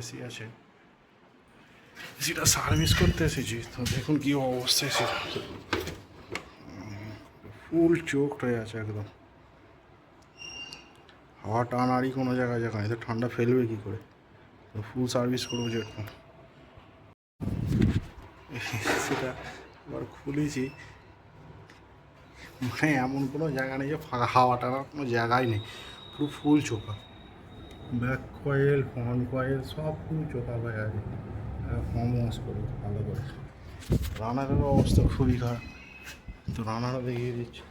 AC আছে। সেটা service করতে এসেছি, তো দেখুন কি অবস্থায় সেটা ফুল চোখ হয়ে আছে একদম। হাওয়া টানারই কোনো জায়গায় জায়গা নেই। তো ঠান্ডা ফেলবে কী করে? তো ফুল সার্ভিস করব যেরকম। সেটা এবার খুলেছি। মানে এমন কোনো জায়গা নেই যে ফাঁকা, হাওয়া টানার কোনো জায়গাই নেই। পুরো ফুল চোখা ব্যাক কয়েল ফ্রন্ট কয়েল সব কিছু চোখা হয়ে আছে। ফর্ম ওয়াশ করব ভালো করে। রানারের অবস্থা খুবই খারাপ। তো রানারও দেখিয়ে দিচ্ছি।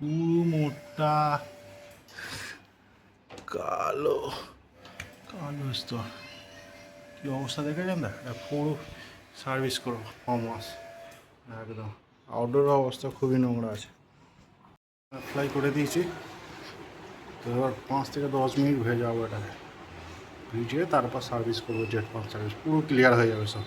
পুরো মোটা কালো কালো স্তর। কি অবস্থা দেখেছেন না? পুরো সার্ভিস করো মাস। একদম। আউটডোর অবস্থা খুবই নোংরা আছে। অ্যাপ্লাই করে দিয়েছি। তো এবার পাঁচ থেকে দশ মিনিট হয়ে যাব এটাকে ভিজিয়ে তারপর সার্ভিস করব জেট পাম্প সার্ভিস পুরো ক্লিয়ার হয়ে যাবে সব।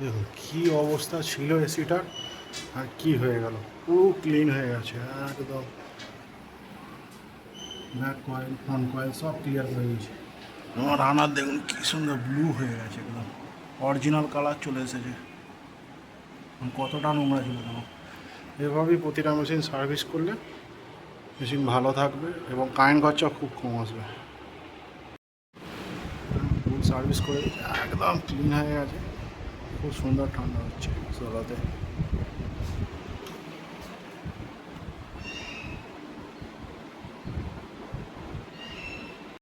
দেখুন, কী অবস্থা ছিল এসিটার আর কি হয়ে গেল? পুরো ক্লিন হয়ে গেছে, একদম। ব্যাক কয়েল ফ্রন্ট কয়েল সব ক্লিয়ার হয়ে গেছে। আমার রানার দেখুন, কী সুন্দর ব্লু হয়ে গেছে একদম। অরিজিনাল কালার চলে এসেছে। কতটা নোংরা ছিল দেখুন। এভাবেই প্রতিটা মেশিন সার্ভিস করলে মেশিন ভালো থাকবে এবং কারেন্ট খরচা খুব কম আসবে। সার্ভিস করে একদম ক্লিন হয়ে গেছে। খুব সুন্দর ঠান্ডা হচ্ছে। সোলাতে